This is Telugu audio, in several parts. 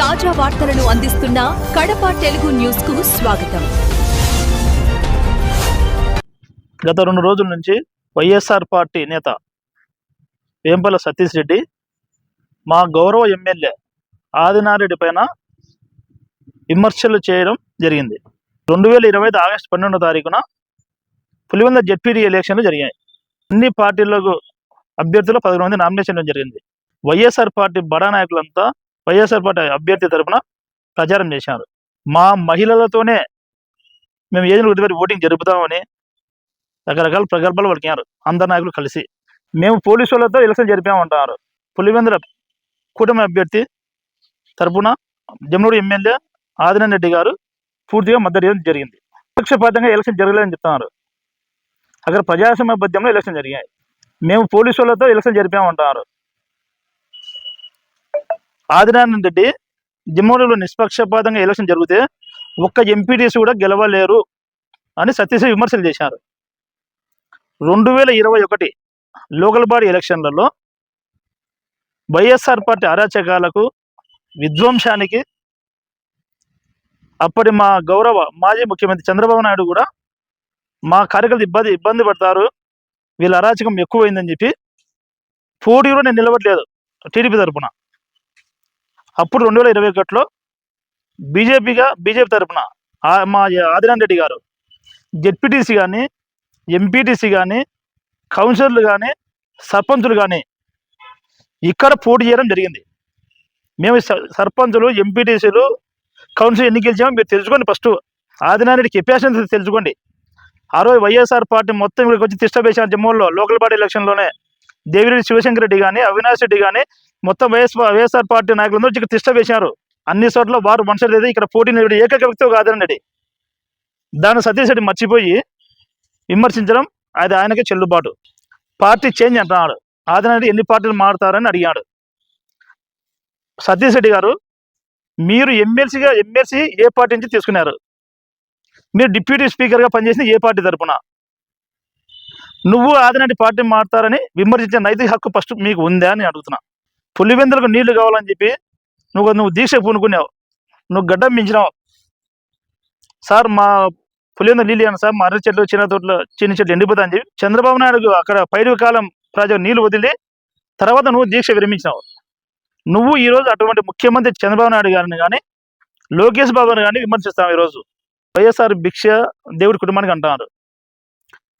తాజా వార్తలను అందిస్తున్న కడప తెలుగు న్యూస్కు స్వాగతం. గత రెండు రోజుల నుంచి వైఎస్ఆర్ పార్టీ నేత వేంపల సతీష్ రెడ్డి మా గౌరవ ఎమ్మెల్యే ఆదినారెడ్డి పైన విమర్శలు చేయడం జరిగింది. రెండు వేల ఇరవై ఐదు ఆగస్టు పన్నెండో తారీఖున పులివెంద జెడ్పీడీ ఎలక్షన్లు జరిగాయి. అన్ని పార్టీలకు అభ్యర్థులు పదకొండు మంది నామినేషన్ జరిగింది. వైఎస్ఆర్ పార్టీ బడా నాయకులంతా వైఎస్ఆర్ పార్టీ అభ్యర్థి తరఫున ప్రచారం చేశారు. మా మహిళలతోనే మేము ఏదో ఒకటి ఓటింగ్ జరుపుతామని రకరకాల ప్రగల్భాలు పలికారు. అందరు నాయకులు కలిసి. మేము పోలీసు వాళ్ళతో ఎలక్షన్ జరిపామంటున్నారు పులివెందుల కూటమి అభ్యర్థి తరపున జమ్మూడు ఎమ్మెల్యే ఆదినారాయణ రెడ్డి గారు పూర్తిగా మద్దతు జరిగింది. పక్షపాతంగా ఎలక్షన్ జరగలేదని చెప్తున్నారు. అక్కడ ప్రజాస్వామ్యబద్ధంలో ఎలక్షన్ జరిగాయి. మేము పోలీసు వాళ్ళతో ఎలక్షన్ జరిపామంటున్నారు ఆదినారాయణ రెడ్డి జిమ్మూరులో నిష్పక్షపాతంగా ఎలక్షన్ జరిగితే ఒక్క ఎంపీటీసీ కూడా గెలవలేరు అని సత్యశ్రీ విమర్శలు చేశారు. రెండు వేల ఇరవై ఒకటి లోకల్ బాడీ ఎలక్షన్లలో వైఎస్ఆర్ పార్టీ అరాచకాలకు విధ్వంసానికి అప్పటి మా గౌరవ మాజీ ముఖ్యమంత్రి చంద్రబాబు నాయుడు కూడా మా కార్యకర్త ఇబ్బంది ఇబ్బంది పడతారు. వీళ్ళ అరాచకం ఎక్కువైందని చెప్పి పోటీలో నేను నిలబడలేదు టీడీపీ తరపున. అప్పుడు రెండు వేల ఇరవై ఒకటిలో బీజేపీగా బీజేపీ తరఫున మా ఆదిరాన్ రెడ్డి గారు జెడ్పీటీసీ కానీ ఎంపీటీసీ కానీ కౌన్సిలర్లు కానీ సర్పంచులు కానీ ఇక్కడ పోటీ చేయడం జరిగింది. మేము సర్పంచులు ఎంపీటీసీలు కౌన్సిల్ ఎన్ని గెలిచామో మీరు తెలుసుకోండి ఫస్ట్. ఆదినారెడ్డి కెపాసిటీ తెలుసుకోండి. ఆ రోజు వైఎస్ఆర్ పార్టీ మొత్తం ఇక్కడికి వచ్చి తిష్టపేశారు జమ్మూలో లోకల్ పార్టీ ఎలక్షన్లోనే. దేవిరెడ్డి శివశంకర్ రెడ్డి కానీ అవినాష్ రెడ్డి కానీ మొత్తం వైఎస్ వైఎస్ఆర్ పార్టీ నాయకులందరూ ఇక్కడ తిష్ట వేశారు అన్ని చోట్ల వారు మనుషులు లేదు ఇక్కడ పోటీ నిలబడి ఏకైక వ్యక్తి కాదనండి రెడ్డి దాన్ని సతీష్ రెడ్డి మర్చిపోయి విమర్శించడం అది ఆయనకే చెల్లుబాటు. పార్టీ చేంజ్ అంటున్నాడు. ఆదినారెడ్డి ఎన్ని పార్టీలు మారుతారని అడిగాడు. సతీష్ రెడ్డి గారు మీరు ఎమ్మెల్సీగా ఎమ్మెల్సీ ఏ పార్టీ నుంచి తీసుకున్నారు? మీరు డిప్యూటీ స్పీకర్గా పనిచేసిన ఏ పార్టీ తరపున? నువ్వు ఆదినాటి పార్టీ మారుతారని విమర్శించే నైతిక హక్కు ఫస్ట్ మీకు ఉందా అని అడుగుతున్నా. పులివెందులకు నీళ్ళు కావాలని చెప్పి నువ్వు నువ్వు దీక్ష పూనుకున్నావు. నువ్వు గడ్డం మించినావు. సార్ మా పులివెందు నీళ్ళు ఇవ్వండి సార్. మా అరటి చెట్లు చిన్న తోటలో చిన్న చెట్లు ఎండిపోతాయని చెప్పి చంద్రబాబు నాయుడు అక్కడ పైరు కాలం ప్రాజెక్ట్ నీళ్ళు వదిలి తర్వాత నువ్వు దీక్ష విరమించినావు. నువ్వు ఈరోజు అటువంటి ముఖ్యమంత్రి చంద్రబాబు నాయుడు గారిని కానీ లోకేష్ బాబుని కానీ విమర్శిస్తావు ఈరోజు వైఎస్ఆర్ భిక్ష దేవుడి కుటుంబానికి అంటున్నారు.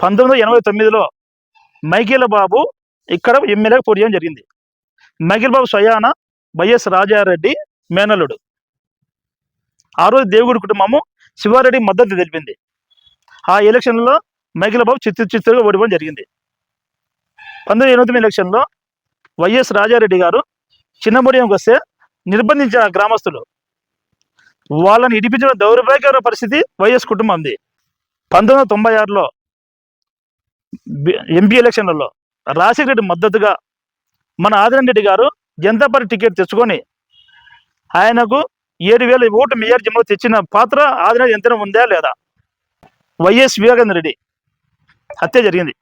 పంతొమ్మిది వందల ఎనభై తొమ్మిదిలో మైకేల బాబు ఇక్కడ ఎమ్మెల్యే పోటీ చేయడం జరిగింది. మైకేల్ బాబు స్వయాన వైఎస్ రాజారెడ్డి మేనల్లుడు. ఆ రోజు దేవుడి కుటుంబము శివారెడ్డి మద్దతు తెలిపింది. ఆ ఎలక్షన్లో మైకేల్ బాబు చిత్తు చిత్తుగా ఓడిపోవడం జరిగింది. పంతొమ్మిది ఎనభై తొమ్మిది ఎలక్షన్లో వైఎస్ రాజారెడ్డి గారు చిన్నమడియంకి వస్తే నిర్బంధించిన గ్రామస్తులు. వాళ్ళని ఇడిపించిన దౌర్భాగ్యకర పరిస్థితి వైఎస్ కుటుంబంది. పంతొమ్మిది వందల తొంభై ఆరులో ఎంపీ ఎలక్షన్లలో రాజశేఖర రెడ్డి మద్దతుగా మన ఆదినారాయణ రెడ్డి గారు జనతా పార్టీ టికెట్ తెచ్చుకొని ఆయనకు ఏడు వేల ఓటు మేయర్ జిమ్లో తెచ్చిన పాత్ర ఆదినారాయణ ఎంతైనా ఉందా లేదా? వైఎస్ వివేకానంద రెడ్డి హత్య జరిగింది.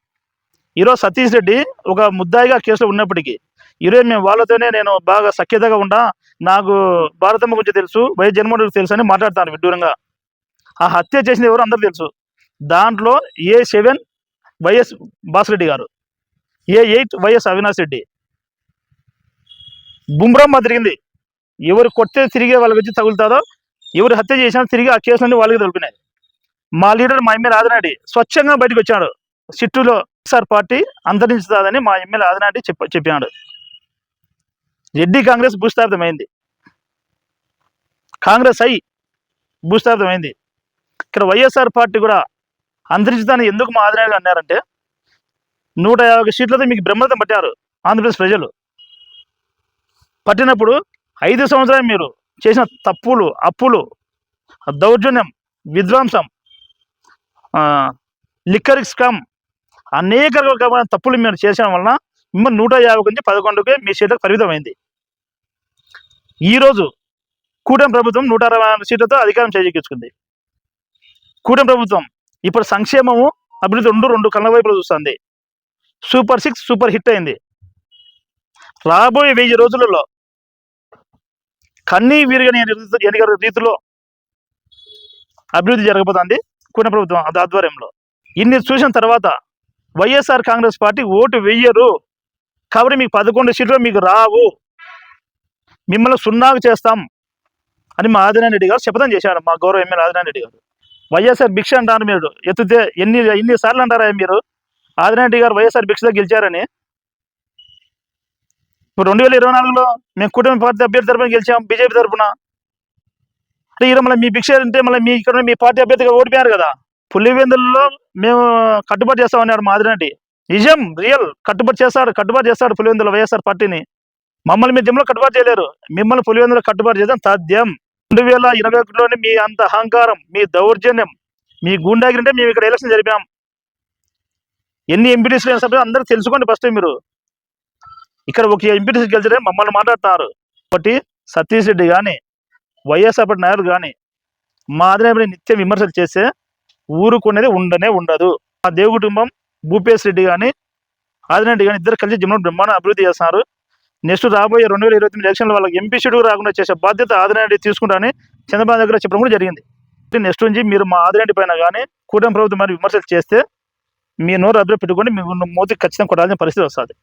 ఈరోజు సతీష్ రెడ్డి ఒక ముద్దాయిగా కేసులో ఉన్నప్పటికీ ఈరోజు మేము వాళ్ళతోనే నేను బాగా సఖ్యతగా ఉంటా నాకు భారతమ్మ గురించి తెలుసు వైఎస్ జన్మోహన్ రెడ్డి తెలుసు అని మాట్లాడతాను విడ్డూరంగా. ఆ హత్య చేసింది ఎవరు అందరూ తెలుసు. దాంట్లో ఏ seven YS Basireddy garu. A eight YS Avinash Reddy. బుమ్రమ్మ తిరిగింది. ఎవరు కొట్టే తిరిగే వాళ్ళకి వచ్చి తగులుతాదో ఎవరు హత్య చేసినా తిరిగి ఆ కేసులన్నీ వాళ్ళకి తొలిపినాయి మా లీడర్ మా ఎమ్మెల్యే ఆదినాడి స్వచ్ఛంగా బయటకు వచ్చాడు. సిట్టులో సార్ పార్టీ అంతరించుతుందని మా ఎమ్మెల్యే ఆదినాడి చెప్ప చెప్పాడు రెడ్డి కాంగ్రెస్ భూస్థాపితమైంది. కాంగ్రెస్ అయి భూస్థాపితమైంది. ఇక్కడ వైఎస్ఆర్ పార్టీ కూడా అంతరించుతాన్ని ఎందుకు మా ఆదినాయుడు అన్నారంటే నూట యాభై సీట్లతో మీకు బ్రహ్మతం పట్టారు ఆంధ్రప్రదేశ్ ప్రజలు. పట్టినప్పుడు ఐదు సంవత్సరాలు మీరు చేసిన తప్పులు అప్పులు దౌర్జన్యం విధ్వంసం లిక్కర్ స్కామ్ అనేక రకమైన తప్పులు మీరు చేసిన వలన మిమ్మల్ని నూట యాభై నుంచి పదకొండుకి మీ సీట్లకు పరిమితమైంది. ఈరోజు కూటమి ప్రభుత్వం నూట అరవై సీట్లతో అధికారం చేజిక్కించుకుంది. కూటమి ప్రభుత్వం ఇప్పుడు సంక్షేమము అభివృద్ధి రెండు రెండు కళ్ళ వైపులు చూస్తుంది. సూపర్ సిక్స్ సూపర్ హిట్ అయింది. రాబోయే వెయ్యి రోజులలో కన్నీ వీరుగా ఎన్నికల రీతిలో అభివృద్ధి జరగబోతోంది కూటమి ప్రభుత్వం ఆధ్వర్యంలో. ఇన్ని చూసిన తర్వాత వైఎస్ఆర్ కాంగ్రెస్ పార్టీ ఓటు వెయ్యరు. కాబట్టి మీకు పదకొండు సీట్లు మీకు రావు. మిమ్మల్ని సున్నాకు చేస్తాం అని మా ఆదినారెడ్డి గారు శపథం చేశాడు మా గౌరవ ఎమ్మెల్యే ఆదినారెడ్డి రెడ్డి గారు. వైఎస్ఆర్ భిక్ష అంటారు మీరు. ఎత్తితే ఎన్ని ఎన్ని సార్లు అంటారా మీరు? ఆదినారెడ్డి గారు వైఎస్ఆర్ భిక్షలో గెలిచారని. ఇప్పుడు రెండు వేల ఇరవై నాలుగులో మేము కుటుంబ పార్టీ అభ్యర్థి తరపున గెలిచాం బీజేపీ తరపున. అంటే ఈరోజు మళ్ళీ మీ భిక్ష అంటే మళ్ళీ మీ ఇక్కడ మీ పార్టీ అభ్యర్థిగా ఓడిపోయారు కదా. పులివెందులలో మేము కట్టుబాటు చేస్తామన్నాడు మాదిరెడ్డి నిజం రియల్. కట్టుబాటు చేస్తాడు కట్టుబాటు చేస్తాడు పులివెందుల వైఎస్ఆర్ పార్టీని. మమ్మల్ని మీ దిమ్మలో కట్టుబాటు చేయలేరు. మిమ్మల్ని పులివెందులో కట్టుబాటు చేద్దాం సాధ్యం. రెండు వేల ఇరవై ఒకటిలోనే మీ అంత అహంకారం మీ దౌర్జన్యం మీ గుండాగిరి అంటే మేము ఇక్కడ ఎలక్షన్ జరిపాం. ఎన్ని ఎంపీటీసీలు అయినా సభ్యులు అందరూ తెలుసుకోండి ఫస్ట్ మీరు. ఇక్కడ ఒక ఎంపీటీసీ గెలిచడే మమ్మల్ని మాట్లాడుతున్నారు ఒకటి సతీష్ రెడ్డి కానీ వైఎస్ఆర్ నాయకులు కానీ మా ఆదినాయకుడిని నిత్యం విమర్శలు చేస్తే ఊరుకునేది ఉండనే ఉండదు. మా దేవు కుటుంబం భూపేశ్ రెడ్డి కానీ ఆదినారెడ్డి కానీ ఇద్దరు కలిసి జిమ్లో బ్రహ్మాండ అభివృద్ధి చేస్తున్నారు. నెక్స్ట్ రాబోయే రెండు వేల ఇరవై తొమ్మిది ఎలక్షన్లో వాళ్ళకి ఎంపీ షెడ్యూల్ రాకుండా చేసే బాధ్యత ఆదినారెడ్డి తీసుకుంటానని చంద్రబాబు దగ్గర చెప్పడం కూడా జరిగింది. నెక్స్ట్ నుంచి మీరు మా ఆదినారెడ్డి పైన కానీ కూటమి ప్రభుత్వం మరి విమర్శలు చేస్తే మీ నోరు అభివృద్ధి పెట్టుకొని మీ మూతికి ఖచ్చితంగా కొట్టాల్సిన పరిస్థితి వస్తుంది.